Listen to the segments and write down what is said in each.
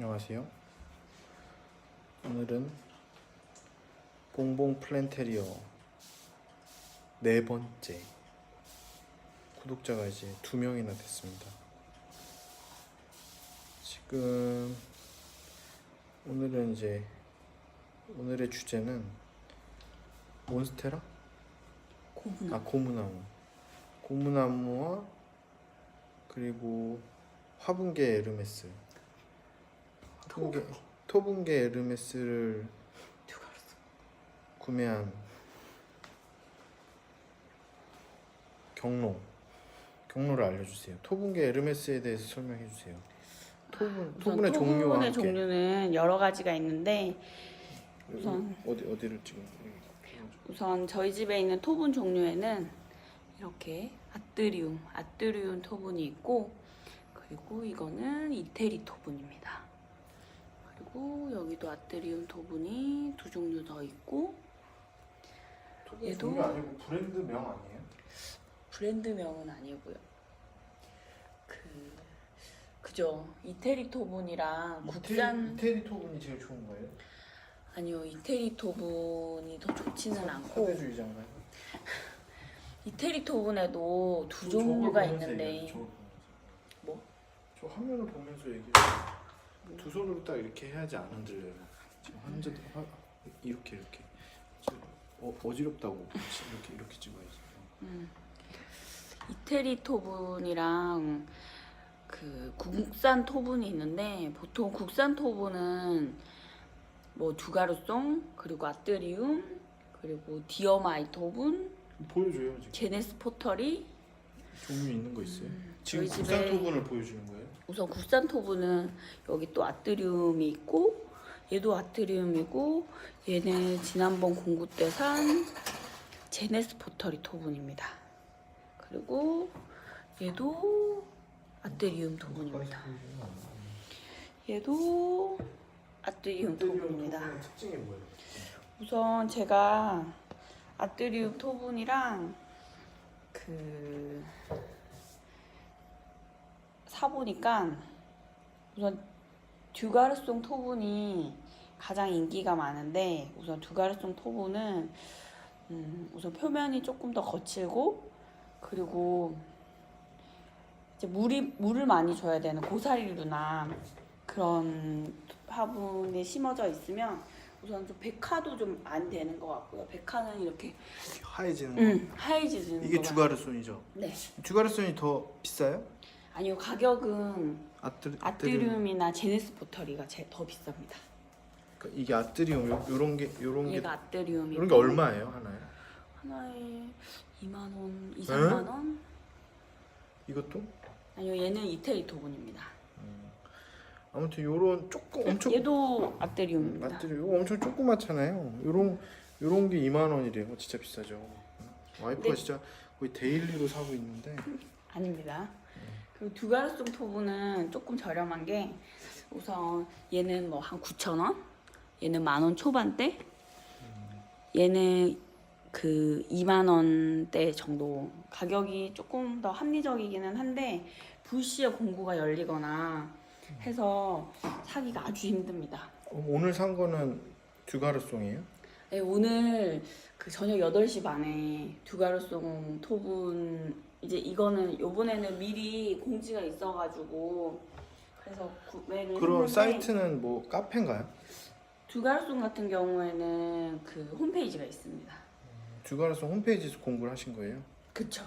안녕하세요. 오늘은 봉봉 플랜테리어 네 번째 구독자가 이제 두 명이나 됐습니다. 지금 오늘은 이제 오늘의 주제는 몬스테라? 고구마. 아 고무나무 고무나무와 그리고 화분계 에르메스 화분계 토분계 에르메스를 누가 알았어? 구매한 경로 경로를 알려주세요 토분계 에르메스에 대해서 설명해 주세요 토분 토분의 종류와 토분의 함께 종류는 여러 가지가 있는데 여기 우선- 어디 어디를 지금 우선 저희 집에 있는 토분 종류에는 이렇게 아뜨리움, 아뜨리움 토분이 있고 그리고 이거는 이태리 토분입니다. 그리고 여기도 아뜨리움 토분이 두 종류 더 있고 얘도- 종류 아니고 브랜드명 아니에요? 브랜드명은 아니고요. 그 그죠 이태리 토분이랑 국산 이태리, 이태리 토분이 제일 좋은 거예요? 아니요 이태리 토분이 더 좋지는 않고 사대주의자인가요? 이태리 토분에도 두저 종류가 보면서 있는데 얘기해요, 저걸 보면서. 뭐? 저 화면을 보면서 얘기해. 두 손으로 딱 이렇게 해야지 안 흔들려요. 지금 한자 하- 이렇게 이렇게. 저 어, 어지럽다고 이렇게 이렇게 찍어야지. 음. 이태리 토분이랑 그 국산 토분이 있는데 보통 국산 토분은 뭐 두가루송 그리고 아뜨리움 그리고 디어마이 토분 보여줘요 지금. 제네스 포터리 종류 있는 거 있어요? 지금 저희 국산 집에- 토분을 보여주는 거예요? 우선 국산 토분은 여기 또 아뜨리움이 있고 얘도 아뜨리움이고 얘는 지난번 공구 때 산 제네스 포터리 토분입니다. 그리고 얘도 아뜨리움 토분입니다. 얘도 아뜨리움 토분입니다. 특징이 뭐예요? 우선 제가 아뜨리움 토분이랑 그 사보니까 우선 듀가르송 토분이 가장 인기가 많은데 우선 듀가르송 토분은 음, 우선 표면이 조금 더 거칠고 그리고 이제 물이 물을 많이 줘야 되는 고사리류나 그런 화분에 심어져 있으면 우선 좀 백화도 좀 안 되는 것 같고요. 백화는 이렇게 하얘지는 거. 음, 하얘지는 이게 주가르손이죠. 네. 주가르손이 더 비싸요? 아니요 가격은 아뜨 아뜨리움이나 제네스 포터리가 제 더 비쌉니다. 그러니까 이게 아뜨리움 요, 요런 게 요런 게 얘가 아뜨리움이 이런 게 얼마예요 하나에? 하나에 2만 원, 2, 에? 3만 원? 이것도? 아니요 얘는 이태리 토분입니다. 아무튼 요런 조금 엄청 얘도 아뜨리움입니다. 맞들이 이거 엄청 조그맣잖아요. 요런 요런 게 2만 원이래요. 진짜 비싸죠. 와이프가 네. 진짜 거의 데일리로 사고 있는데 아닙니다. 그리고 두가르송 토분은 조금 저렴한 게 우선 얘는 뭐 한 9천 원, 얘는 만 원 초반대, 얘는 그 2만 원대 정도 가격이 조금 더 합리적이기는 한데 불시에 공구가 열리거나 해서 사기가 아주 힘듭니다. 어, 오늘 산 거는 듀가르송이에요? 네, 오늘 그 저녁 8시 반에 두가르송 토분 이제 이거는 요번에는 미리 공지가 있어가지고 그래서 구매를 그런 했는데 사이트는 뭐 카페인가요? 두가르송 같은 경우에는 그 홈페이지가 있습니다. 듀가르송 홈페이지에서 공부를 하신 거예요? 그쵸.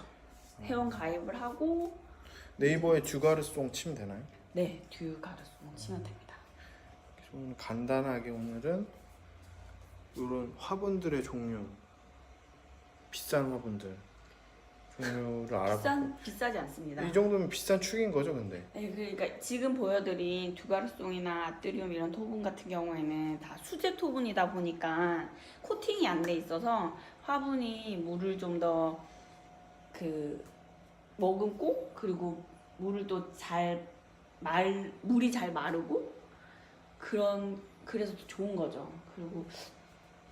회원 가입을 하고 네이버에 듀가르송 치면 되나요? 네 듀가르송 치면 됩니다. 그래서 오늘 간단하게 오늘은 이런 화분들의 종류 비싼 화분들 종류를 알아보고 비싼 비싸지 않습니다. 이 정도면 비싼 축인 거죠 근데 네, 그러니까 지금 보여드린 듀가르송이나 아뜨리움 이런 토분 같은 경우에는 다 수제 토분이다 보니까 코팅이 안 돼 있어서 화분이 물을 좀 더 그 머금고 그리고 물을 또 잘 말 물이 잘 마르고 그런 그래서 더 좋은 거죠. 그리고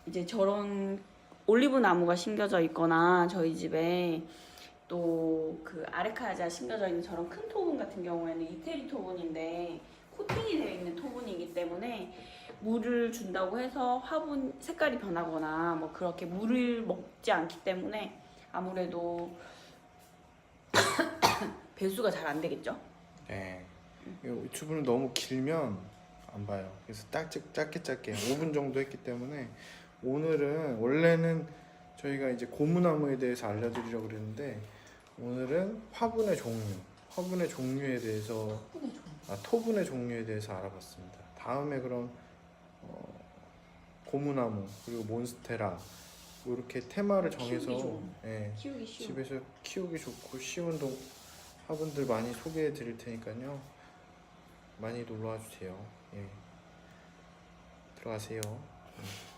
이제 저런 올리브 나무가 심겨져 있거나 저희 집에 또 그 아레카야자 심겨져 있는 저런 큰 토분 같은 경우에는 이태리 토분인데 코팅이 되어 있는 토분이 물을 준다고 해서 화분 색깔이 변하거나 뭐 그렇게 물을 먹지 않기 때문에 아무래도 배수가 잘 안 되겠죠. 네. 이 유튜브는 너무 길면 안 봐요. 그래서 딱 짧게 짧게 5분 정도 했기 때문에 오늘은 원래는 저희가 이제 고무나무에 대해서 알려드리려고 그랬는데 오늘은 화분의 종류, 화분의 종류에 대해서 아, 토분의 종류에 대해서 알아봤습니다. 다음에 그럼 어, 고무나무 그리고 몬스테라 이렇게 테마를 정해서. 예, 키우기. 집에서 키우기 좋고 쉬운 동 화분들 많이 소개해 드릴 테니까요. 많이 놀러 와 주세요. 예. 들어가세요. 음.